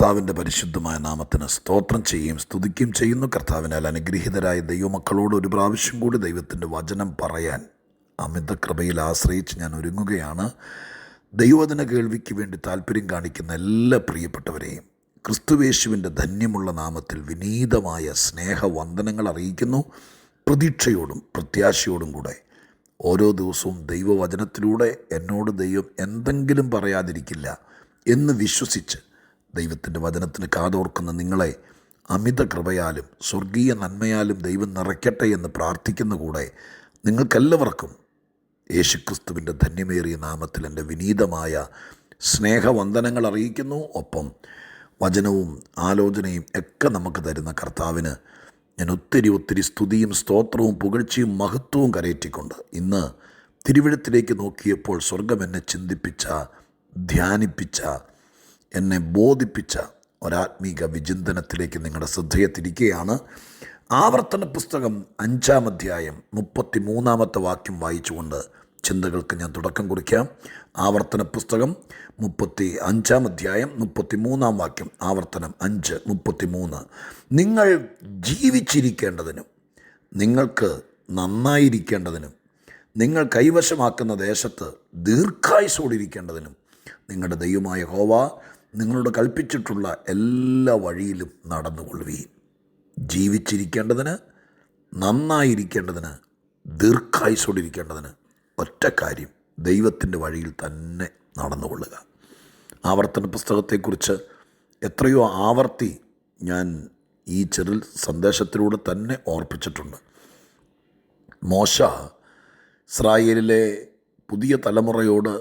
കർത്താവിന്റെ പരിശുദ്ധമായ നാമത്തിന് സ്തോത്രം ചെയ്യുകയും സ്തുതിക്കുകയും ചെയ്യുന്നു. കർത്താവിനാൽ അനുഗ്രഹീതരായ ദൈവമക്കളോട് ഒരു പ്രാവശ്യം കൂടി ദൈവത്തിന്റെ വചനം പറയാൻ അമിത കൃപയിൽ ആശ്രയിച്ച് ഞാൻ ഒരുങ്ങുകയാണ്. ദൈവവചന കേൾവിക്ക് വേണ്ടി താല്പര്യം കാണിക്കുന്ന എല്ലാ പ്രിയപ്പെട്ടവരെയും ക്രിസ്തുവേശുവിന്റെ ധന്യമുള്ള നാമത്തിൽ വിനീതമായ സ്നേഹവന്ദനങ്ങൾ അറിയിക്കുന്നു. പ്രതീക്ഷയോടും പ്രത്യാശയോടും കൂടെ ഓരോ ദിവസവും ദൈവവചനത്തിലൂടെ എന്നോട് ദൈവം എന്തെങ്കിലും പറയാതിരിക്കില്ല എന്ന് വിശ്വസിച്ച് ദൈവത്തിന്റെ വചനത്തിന് കാതോർക്കുന്ന നിങ്ങളെ അമിത കൃപയാലും സ്വർഗീയ നന്മയാലും ദൈവം നിറയ്ക്കട്ടെ എന്ന് പ്രാർത്ഥിക്കുന്ന കൂടെ നിങ്ങൾക്കെല്ലാവർക്കും യേശുക്രിസ്തുവിന്റെ ധന്യമേറിയ നാമത്തിൽ എന്റെ വിനീതമായ സ്നേഹവന്ദനങ്ങൾ അറിയിക്കുന്നു. ഒപ്പം വചനവും ആലോചനയും ഒക്കെ നമുക്ക് തരുന്ന കർത്താവിന് ഞാൻ ഒത്തിരി ഒത്തിരി സ്തുതിയും സ്തോത്രവും പുകഴ്ചയും മഹത്വവും കരയറ്റിക്കൊണ്ട് ഇന്ന് തിരുവിഴത്തിലേക്ക് നോക്കിയപ്പോൾ സ്വർഗം എന്നെ ചിന്തിപ്പിച്ച ധ്യാനിപ്പിച്ച എന്നെ ബോധിപ്പിച്ച ഒരാത്മീക വിചിന്തനത്തിലേക്ക് നിങ്ങളുടെ ശ്രദ്ധയെ തിരിക്കുകയാണ് ആവർത്തന പുസ്തകം അഞ്ചാം അധ്യായം മുപ്പത്തി മൂന്നാമത്തെ വാക്യം വായിച്ചുകൊണ്ട് ചിന്തകൾക്ക് ഞാൻ തുടക്കം കുറിക്കാം. ആവർത്തന പുസ്തകം മുപ്പത്തി അഞ്ചാം അധ്യായം മുപ്പത്തി മൂന്നാം വാക്യം ആവർത്തനം അഞ്ച് മുപ്പത്തി മൂന്ന് നിങ്ങൾ ജീവിച്ചിരിക്കേണ്ടതിനും നിങ്ങൾക്ക് നന്നായിരിക്കേണ്ടതിനും നിങ്ങൾ കൈവശമാക്കുന്ന ദേശത്ത് ദീർഘായുസോടിരിക്കേണ്ടതിനും നിങ്ങളുടെ ദൈവമായ ഹോവ നിങ്ങളോട് കൽപ്പിച്ചിട്ടുള്ള എല്ലാ വഴിയിലും നടന്നുകൊള്ളുകയും ജീവിച്ചിരിക്കേണ്ടതിന് നന്നായിരിക്കേണ്ടതിന് ദീർഘായുസോടിരിക്കേണ്ടതിന് ഒറ്റ കാര്യം ദൈവത്തിന്റെ വഴിയിൽ തന്നെ നടന്നുകൊള്ളുക. ആവർത്തന പുസ്തകത്തെക്കുറിച്ച് എത്രയോ ആവർത്തി ഞാൻ ഈ ചെറിൽ സന്ദേശത്തിലൂടെ തന്നെ ഓർപ്പിച്ചിട്ടുണ്ട്. മോശ ഇസ്രായേലിലെ പുതിയ തലമുറയോട്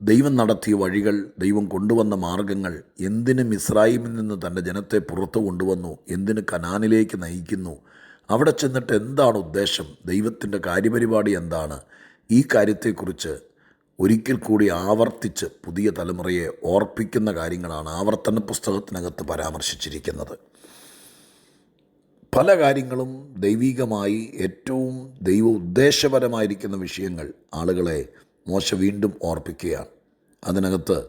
ദൈവം നടത്തിയ വഴികൾ ദൈവം കൊണ്ടുവന്ന മാർഗങ്ങൾ എന്തിനും ഇസ്രായേലിൽ നിന്ന് തന്റെ ജനത്തെ പുറത്തു കൊണ്ടുവന്നു എന്തിന് കനാനിലേക്ക് നയിക്കുന്നു അവിടെ ചെന്നിട്ട് എന്താണ് ഉദ്ദേശം ദൈവത്തിന്റെ കാര്യപരിപാടി എന്താണ് ഈ കാര്യത്തെക്കുറിച്ച് ഒരിക്കൽ കൂടി ആവർത്തിച്ച് പുതിയ തലമുറയെ ഓർപ്പിക്കുന്ന കാര്യങ്ങളാണ് ആവർത്തന പുസ്തകത്തിനകത്ത് പരാമർശിച്ചിരിക്കുന്നത്. പല കാര്യങ്ങളും ദൈവികമായി ഏറ്റവും ദൈവ ഉദ്ദേശപരമായിരിക്കുന്ന വിഷയങ്ങൾ ആളുകളെ മോശ വീണ്ടും ഓർപ്പിക്കുകയാണ്. അതിനകത്ത്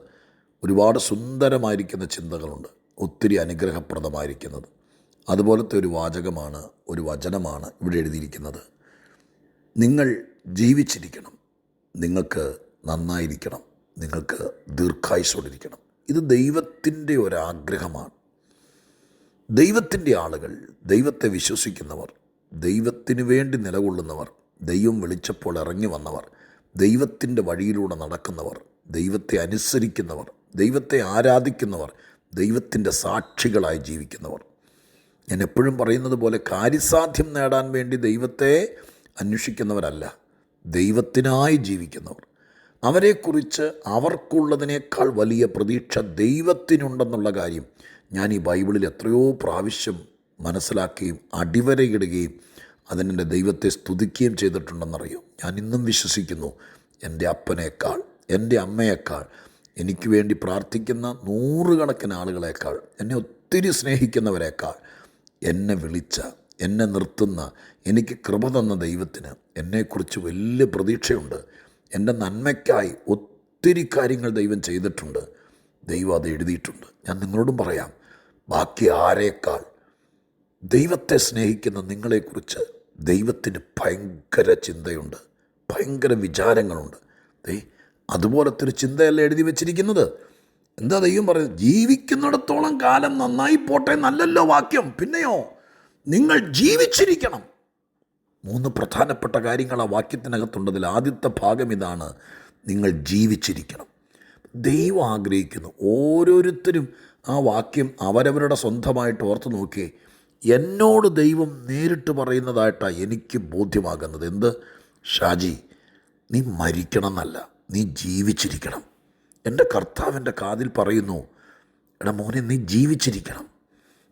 ഒരുപാട് സുന്ദരമായിരിക്കുന്ന ചിന്തകളുണ്ട്. ഒത്തിരി അനുഗ്രഹപ്രദമായിരിക്കുന്നത്. അതുപോലത്തെ ഒരു വാചകമാണ് ഒരു വചനമാണ് ഇവിടെ എഴുതിയിരിക്കുന്നത്. നിങ്ങൾ ജീവിച്ചിരിക്കണം. നിങ്ങൾക്ക് നന്നായിരിക്കണം. നിങ്ങൾക്ക് ദീർഘായുസോടിരിക്കണം ഇത് ദൈവത്തിന്റെ ഒരാഗ്രഹമാണ്. ദൈവത്തിന്റെ ആളുകൾ ദൈവത്തെ വിശ്വസിക്കുന്നവർ ദൈവത്തിന് വേണ്ടി നിലകൊള്ളുന്നവർ ദൈവം വിളിച്ചപ്പോൾ ഇറങ്ങി വന്നവർ ദൈവത്തിന്റെ വഴിയിലൂടെ നടക്കുന്നവർ ദൈവത്തെ അനുസരിക്കുന്നവർ ദൈവത്തെ ആരാധിക്കുന്നവർ ദൈവത്തിന്റെ സാക്ഷികളായി ജീവിക്കുന്നവർ. ഞാൻ എപ്പോഴും പറയുന്നത് പോലെ കാര്യസാധ്യം നേടാൻ വേണ്ടി ദൈവത്തെ അന്വേഷിക്കുന്നവരല്ല ദൈവത്തിനായി ജീവിക്കുന്നവർ. അവരെക്കുറിച്ച് അവർക്കുള്ളതിനേക്കാൾ വലിയ പ്രതീക്ഷ ദൈവത്തിനുണ്ടെന്നുള്ള കാര്യം ഞാൻ ഈ ബൈബിളിൽ എത്രയോ പ്രാവശ്യം മനസ്സിലാക്കുകയും അടിവരയിടുകയും അതിനെന്റെ ദൈവത്തെ സ്തുതിക്കുകയും ചെയ്തിട്ടുണ്ടെന്നറിയും. ഞാൻ ഇന്നും വിശ്വസിക്കുന്നു എന്റെ അപ്പനേക്കാൾ എന്റെ അമ്മയേക്കാൾ എനിക്ക് വേണ്ടി പ്രാർത്ഥിക്കുന്ന നൂറുകണക്കിന് ആളുകളേക്കാൾ എന്നെ ഒത്തിരി സ്നേഹിക്കുന്നവരേക്കാൾ എന്നെ വിളിച്ച എന്നെ നിർത്തുന്ന എനിക്ക് കൃപ തന്ന ദൈവത്തിന് എന്നെക്കുറിച്ച് വലിയ പ്രതീക്ഷയുണ്ട്. എന്റെ നന്മയ്ക്കായി ഒത്തിരി കാര്യങ്ങൾ ദൈവം ചെയ്തിട്ടുണ്ട്. ദൈവം അത് എഴുതിയിട്ടുണ്ട്. ഞാൻ നിങ്ങളോടും പറയാം ബാക്കി ആരേക്കാൾ ദൈവത്തെ സ്നേഹിക്കുന്ന നിങ്ങളെക്കുറിച്ച് ദൈവത്തിന് ഭയങ്കര ചിന്തയുണ്ട്. ഭയങ്കര വിചാരങ്ങളുണ്ട്. അതുപോലത്തെ ഒരു ചിന്തയല്ല എഴുതി വെച്ചിരിക്കുന്നത്? എന്താ ദൈവം പറയുന്നത്? ജീവിക്കുന്നിടത്തോളം കാലം നന്നായി പോട്ടെ നല്ലല്ലോ വാക്യം. പിന്നെയോ നിങ്ങൾ ജീവിച്ചിരിക്കണം. മൂന്ന് പ്രധാനപ്പെട്ട കാര്യങ്ങൾ ആ വാക്യത്തിനകത്തുണ്ടതിൽ ആദ്യത്തെ ഭാഗം ഇതാണ് നിങ്ങൾ ജീവിച്ചിരിക്കണം. ദൈവം ആഗ്രഹിക്കുന്നു ഓരോരുത്തരും ആ വാക്യം അവരവരുടെ സ്വന്തമായിട്ട് ഓർത്ത് നോക്കിയേ എന്നോട് ദൈവം നേരിട്ട് പറയുന്നതായിട്ടാണ് എനിക്ക് ബോധ്യമാകുന്നത്. എന്ത്? ഷാജി നീ മരിക്കണം എന്നല്ല നീ ജീവിച്ചിരിക്കണം. എന്റെ കർത്താവിന്റെ കാതിൽ പറയുന്നു എടാ മോനെ നീ ജീവിച്ചിരിക്കണം.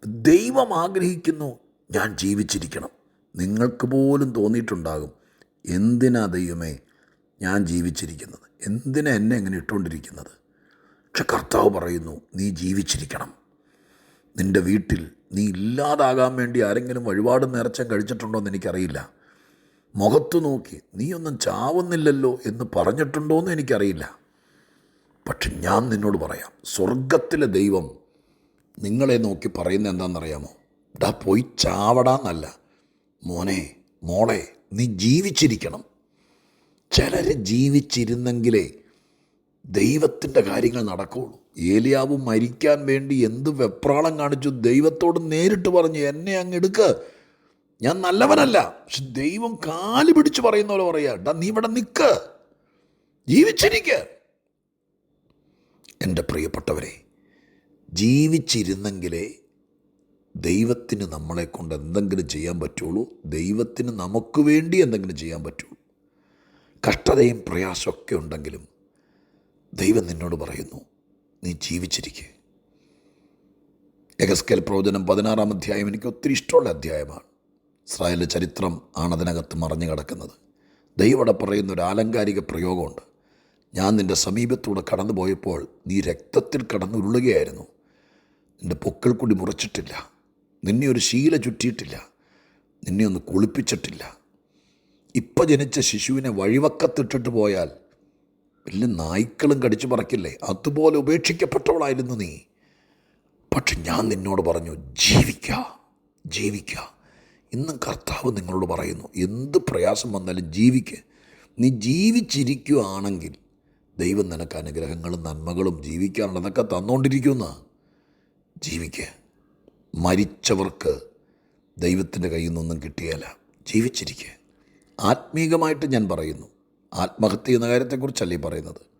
ദൈവം ആഗ്രഹിക്കുന്നു ഞാൻ ജീവിച്ചിരിക്കണം. നിങ്ങൾക്ക് പോലും തോന്നിയിട്ടുണ്ടാകും എന്തിനാ ദൈവമേ ഞാൻ ജീവിച്ചിരിക്കുന്നത്? എന്തിനാ എന്നെ ഇങ്ങനെ ഇട്ടുകൊണ്ടിരിക്കുന്നത്? പക്ഷെ കർത്താവ് പറയുന്നു നീ ജീവിച്ചിരിക്കണം. നിന്റെ വീട്ടിൽ നീ ഇല്ലാതാകാൻ വേണ്ടി ആരെങ്കിലും വഴിപാട് നേർച്ചം കഴിച്ചിട്ടുണ്ടോ എന്ന് എനിക്കറിയില്ല. മുഖത്ത് നോക്കി നീയൊന്നും ചാവുന്നില്ലല്ലോ എന്ന് പറഞ്ഞിട്ടുണ്ടോ എന്ന് എനിക്കറിയില്ല. പക്ഷെ ഞാൻ നിന്നോട് പറയാം സ്വർഗത്തിലെ ദൈവം നിങ്ങളെ നോക്കി പറയുന്നത് എന്താണെന്നറിയാമോ? ഡാ പോയി ചാവടാന്നല്ല. മോനെ മോളെ നീ ജീവിച്ചിരിക്കണം. ചിലർ ജീവിച്ചിരുന്നെങ്കിലേ ദൈവത്തിന്റെ കാര്യങ്ങൾ നടക്കുകയുള്ളൂ ഏലിയാവ് മരിക്കാൻ വേണ്ടി എന്ത് വെപ്രാളം കാണിച്ചു? ദൈവത്തോട് നേരിട്ട് പറഞ്ഞു എന്നെ അങ്ങ് എടുക്ക്. ഞാൻ നല്ലവനല്ല. പക്ഷെ ദൈവം കാൽ പിടിച്ച് പറയുന്ന പോലെ പറയാ. നീ ഇവിടെ നിൽക്ക് ജീവിച്ചിരിക്ക. എന്റെ പ്രിയപ്പെട്ടവരെ ജീവിച്ചിരുന്നെങ്കിലേ ദൈവത്തിന് നമ്മളെ കൊണ്ട് എന്തെങ്കിലും ചെയ്യാൻ പറ്റുള്ളൂ. ദൈവത്തിന് നമുക്ക് വേണ്ടി എന്തെങ്കിലും ചെയ്യാൻ പറ്റുള്ളൂ. കഷ്ടതയും പ്രയാസമൊക്കെ ഉണ്ടെങ്കിലും ദൈവം നിന്നോട് പറയുന്നു നീ ജീവിച്ചിരിക്കുക എഗസ്കൽ പ്രവചനം പതിനാറാം അധ്യായം എനിക്ക് ഒത്തിരി ഇഷ്ടമുള്ള അധ്യായമാണ്. ഇസ്രായേലിന്റെ ചരിത്രം ആണ് അതിനകത്ത് മറഞ്ഞു കിടക്കുന്നത്. ദൈവം അവിടെ പറയുന്ന ഒരു ആലങ്കാരിക പ്രയോഗമുണ്ട്. ഞാൻ നിന്റെ സമീപത്തൂടെ കടന്നു പോയപ്പോൾ നീ രക്തത്തിൽ കടന്നുരുളുകയായിരുന്നു. നിന്റെ പൊക്കിൾ കൂടി മുറിച്ചിട്ടില്ല. നിന്നെ ഒരു ശീല ചുറ്റിയിട്ടില്ല. നിന്നെ ഒന്ന് കുളിപ്പിച്ചിട്ടില്ല. ഇപ്പം ജനിച്ച ശിശുവിനെ വഴിവക്കത്തിട്ടിട്ട് പോയാൽ വലിയ നായ്ക്കളും കടിച്ചു പറക്കില്ലേ? അതുപോലെ ഉപേക്ഷിക്കപ്പെട്ടവളായിരുന്നു നീ. പക്ഷെ ഞാൻ നിന്നോട് പറഞ്ഞു ജീവിക്ക ജീവിക്ക. ഇന്നും കർത്താവ് നിങ്ങളോട് പറയുന്നു എന്ത് പ്രയാസം വന്നാലും ജീവിക്ക്. നീ ജീവിച്ചിരിക്കുകയാണെങ്കിൽ ദൈവം നിനക്ക് അനുഗ്രഹങ്ങളും നന്മകളും ജീവിക്കാനുള്ളതൊക്കെ തന്നുകൊണ്ടിരിക്കുന്ന ജീവിക്ക്. മരിച്ചവർക്ക് ദൈവത്തിന്റെ കയ്യിൽ നിന്നൊന്നും കിട്ടിയല്ല ജീവിച്ചിരിക്കുക ആത്മീകമായിട്ട് ഞാൻ പറയുന്നു ആത്മഹത്യ എന്ന കാര്യത്തെക്കുറിച്ചല്ലേ പറയുന്നത്?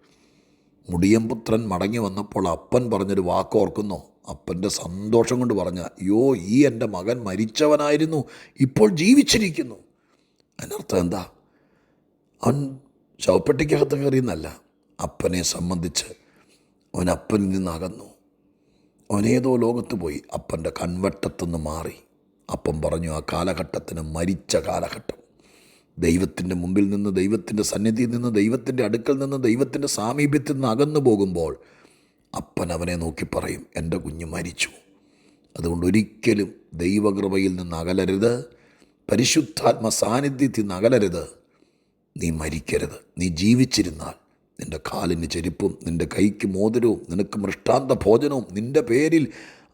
മുടിയംപുത്രൻ മടങ്ങി വന്നപ്പോൾ അപ്പൻ പറഞ്ഞൊരു വാക്ക് ഓർക്കുന്നോ. അപ്പന്റെ സന്തോഷം കൊണ്ട് പറഞ്ഞ അയ്യോ ഈ എന്റെ മകൻ മരിച്ചവനായിരുന്നു. ഇപ്പോൾ ജീവിച്ചിരിക്കുന്നു. അതിനർത്ഥം എന്താ? അവൻ ശവപ്പെട്ടിക്കകത്ത് കയറിയെന്നല്ല. അപ്പനെ സംബന്ധിച്ച് അവൻ അപ്പനിൽ നിന്ന് അകന്നു. അവനേതോ ലോകത്ത് പോയി. അപ്പന്റെ കൺവട്ടത്തുനിന്ന് മാറി. അപ്പം പറഞ്ഞു ആ കാലഘട്ടത്തിന് മരിച്ച കാലഘട്ടം. ദൈവത്തിന്റെ മുമ്പിൽ നിന്ന് ദൈവത്തിന്റെ സന്നിധിയിൽ നിന്ന് ദൈവത്തിന്റെ അടുക്കൽ നിന്ന് ദൈവത്തിന്റെ സാമീപ്യത്തിൽ നിന്ന് അകന്നു പോകുമ്പോൾ അപ്പൻ അവനെ നോക്കി പറയും എന്റെ കുഞ്ഞ് മരിച്ചു. അതുകൊണ്ട് ഒരിക്കലും ദൈവകൃപയിൽ നിന്ന് അകലരുത്. പരിശുദ്ധാത്മ സാന്നിധ്യത്തിൽ നിന്ന് അകലരുത്. നീ മരിക്കരുത്. നീ ജീവിച്ചിരുന്നാൽ നിന്റെ കാലിന് ചെരുപ്പും നിന്റെ കൈക്ക് മോതിരവും നിനക്ക് മൃഷ്ടാന്ത ഭോജനവും നിന്റെ പേരിൽ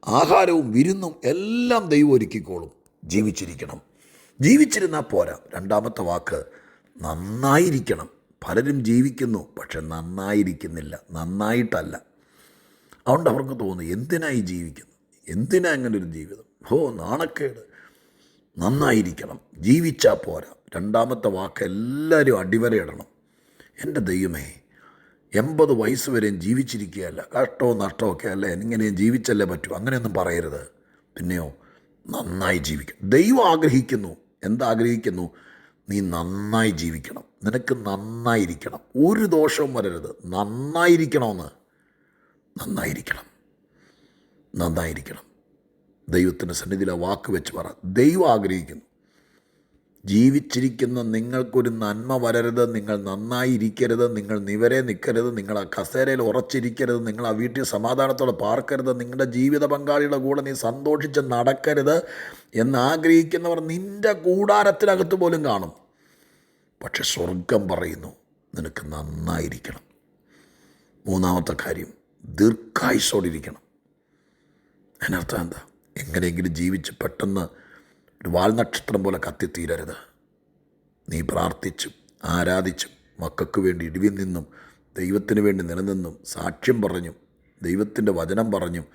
ആഹാരവും വിരുന്നും എല്ലാം ദൈവം ഒരുക്കിക്കോളും. ജീവിച്ചിരിക്കണം. ജീവിച്ചിരുന്നാൽ പോരാ. രണ്ടാമത്തെ വാക്ക് നന്നായിരിക്കണം. പലരും ജീവിക്കുന്നു പക്ഷെ നന്നായിരിക്കുന്നില്ല. നന്നായിട്ടല്ല. അതുകൊണ്ട് അവർക്ക് തോന്നുന്നു എന്തിനായി ജീവിക്കുന്നു എന്തിനാ അങ്ങനെ ഒരു ജീവിതം? ഓ നാണക്കേട്. നന്നായിരിക്കണം. ജീവിച്ചാൽ പോരാ. രണ്ടാമത്തെ വാക്ക് എല്ലാവരും അടിവരയിടണം. എന്റെ ദൈവമേ എൺപത് വയസ്സ് വരെയും ജീവിച്ചിരിക്കുകയല്ല. കഷ്ടവും നഷ്ടവും ഒക്കെ അല്ല? എങ്ങനെയും ജീവിച്ചല്ലേ പറ്റൂ. അങ്ങനെയൊന്നും പറയരുത്. പിന്നെയോ നന്നായി ജീവിക്കണം ദൈവം ആഗ്രഹിക്കുന്നു. എന്താഗ്രഹിക്കുന്നു? നീ നന്നായി ജീവിക്കണം. നിനക്ക് നന്നായിരിക്കണം. ഒരു ദോഷവും വരരുത്. നന്നായിരിക്കണമെന്ന്. നന്നായിരിക്കണം. നന്നായിരിക്കണം. ദൈവത്തിന്റെ സന്നിധിയിലെ വാക്ക് വെച്ച് പറ. ദൈവം ആഗ്രഹിക്കുന്നു. ജീവിച്ചിരിക്കുന്ന നിങ്ങൾക്കൊരു നന്മ വരരുത് നിങ്ങൾ നന്നായിരിക്കരുത് നിങ്ങൾ നിവരെ നിൽക്കരുത് നിങ്ങൾ ആ കസേരയിൽ ഉറച്ചിരിക്കരുത് നിങ്ങൾ ആ വീട്ടിൽ സമാധാനത്തോടെ പാർക്കരുത് നിങ്ങളുടെ ജീവിത പങ്കാളിയുടെ കൂടെ നീ സന്തോഷിച്ച് നടക്കരുത് എന്ന് ആഗ്രഹിക്കുന്നവർ നിന്റെ കൂടാരത്തിനകത്ത് പോലും കാണും. പക്ഷെ സ്വർഗം പറയുന്നു നിനക്ക് നന്നായിരിക്കണം. മൂന്നാമത്തെ കാര്യം ദീർഘായുസോടിരിക്കണം അതിനർത്ഥം എന്താ? എങ്ങനെയെങ്കിലും ജീവിച്ച് പെട്ടെന്ന് ഒരു വാൽനക്ഷത്രം പോലെ കത്തിത്തീരരുത്. നീ പ്രാർത്ഥിച്ചും ആരാധിച്ചും മക്കൾക്ക് വേണ്ടി ഇടിവിൽ നിന്നും ദൈവത്തിന് വേണ്ടി നിലനിന്നും സാക്ഷ്യം പറഞ്ഞും ദൈവത്തിന്റെ വചനം പറഞ്ഞും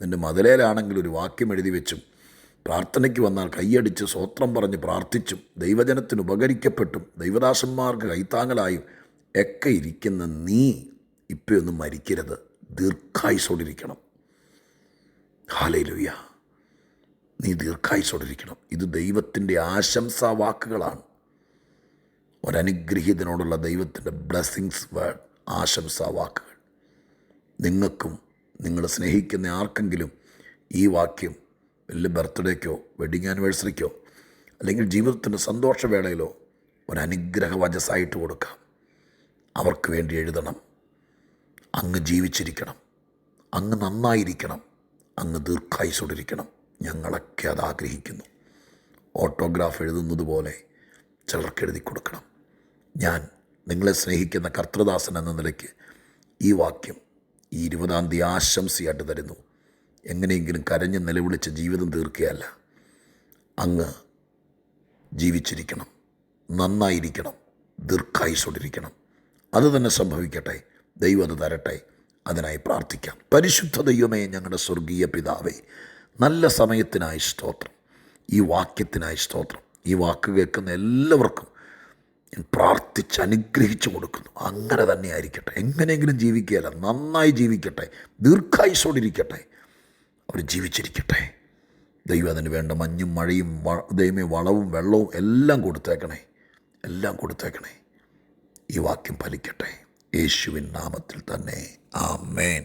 നിന്റെ മതിലേലാണെങ്കിൽ ഒരു വാക്യം എഴുതി വെച്ചും പ്രാർത്ഥനയ്ക്ക് വന്നാൽ കൈയടിച്ച് സ്വോത്രം പറഞ്ഞ് പ്രാർത്ഥിച്ചും ദൈവജനത്തിന് ഉപകരിക്കപ്പെട്ടും ദൈവദാസന്മാർക്ക് കൈത്താങ്ങലായും ഒക്കെ ഇരിക്കുന്ന നീ ഇപ്പോഴൊന്നും മരിക്കരുത്. ദീർഘായുസോടിരിക്കണം ഹാലയിലുയ്യ നീ ദീർഘായുസോടിരിക്കണം ഇത് ദൈവത്തിന്റെ ആശംസാ വാക്കുകളാണ് ഒരനുഗ്രഹീതനോടുള്ള ദൈവത്തിന്റെ ബ്ലെസ്സിങ്സ് വേർഡ് ആശംസാ വാക്കുകൾ നിങ്ങൾക്കും നിങ്ങൾ സ്നേഹിക്കുന്ന ആർക്കെങ്കിലും ഈ വാക്യം വലിയ ബർത്ത്ഡേക്കോ വെഡിങ് ആനിവേഴ്സറിക്കോ അല്ലെങ്കിൽ ജീവിതത്തിന്റെ സന്തോഷവേളയിലോ ഒരനുഗ്രഹ വജസ്സായിട്ട് കൊടുക്കാം. അവർക്ക് വേണ്ടി എഴുതണം. അങ്ങ് ജീവിച്ചിരിക്കണം. അങ്ങ് നന്നായിരിക്കണം. അങ്ങ് ദീർഘായുസോടിരിക്കണം ഞങ്ങളൊക്കെ അത് ആഗ്രഹിക്കുന്നു ഓട്ടോഗ്രാഫ് എഴുതുന്നത് പോലെ ചിലർക്ക് എഴുതി കൊടുക്കണം. ഞാൻ നിങ്ങളെ സ്നേഹിക്കുന്ന കർത്തൃദാസൻ എന്ന നിലയ്ക്ക് ഈ വാക്യം ഈ ഇരുപതാം തീയതി ആശംസയായിട്ട് തരുന്നു. എങ്ങനെയെങ്കിലും കരഞ്ഞ് നിലവിളിച്ച് ജീവിതം തീർക്കുകയല്ല. അങ്ങ് ജീവിച്ചിരിക്കണം. നന്നായിരിക്കണം. ദീർഘായുസോടിരിക്കണം അത് തന്നെ സംഭവിക്കട്ടെ. ദൈവം അത് തരട്ടെ. അതിനായി പ്രാർത്ഥിക്കാം. പരിശുദ്ധ ദൈവമേ ഞങ്ങളുടെ സ്വർഗീയ പിതാവേ നല്ല സമയത്തിനായി സ്തോത്രം. ഈ വാക്യത്തിനായി സ്തോത്രം. ഈ വാക്ക് കേൾക്കുന്ന എല്ലാവർക്കും ഞാൻ പ്രാർത്ഥിച്ച് അനുഗ്രഹിച്ചു കൊടുക്കുന്നു. അങ്ങനെ തന്നെ ആയിരിക്കട്ടെ. എങ്ങനെയെങ്കിലും ജീവിക്കുകയല്ല. നന്നായി ജീവിക്കട്ടെ. ദീർഘായുസോടിരിക്കട്ടെ അവർ ജീവിച്ചിരിക്കട്ടെ. ദൈവം അതിന് വേണ്ട മഞ്ഞും മഴയും ദൈവമേ വളവും വെള്ളവും എല്ലാം കൊടുത്തേക്കണേ. എല്ലാം കൊടുത്തേക്കണേ. ഈ വാക്യം ഫലിക്കട്ടെ. യേശുവിൻ നാമത്തിൽ തന്നെ. ആമേൻ.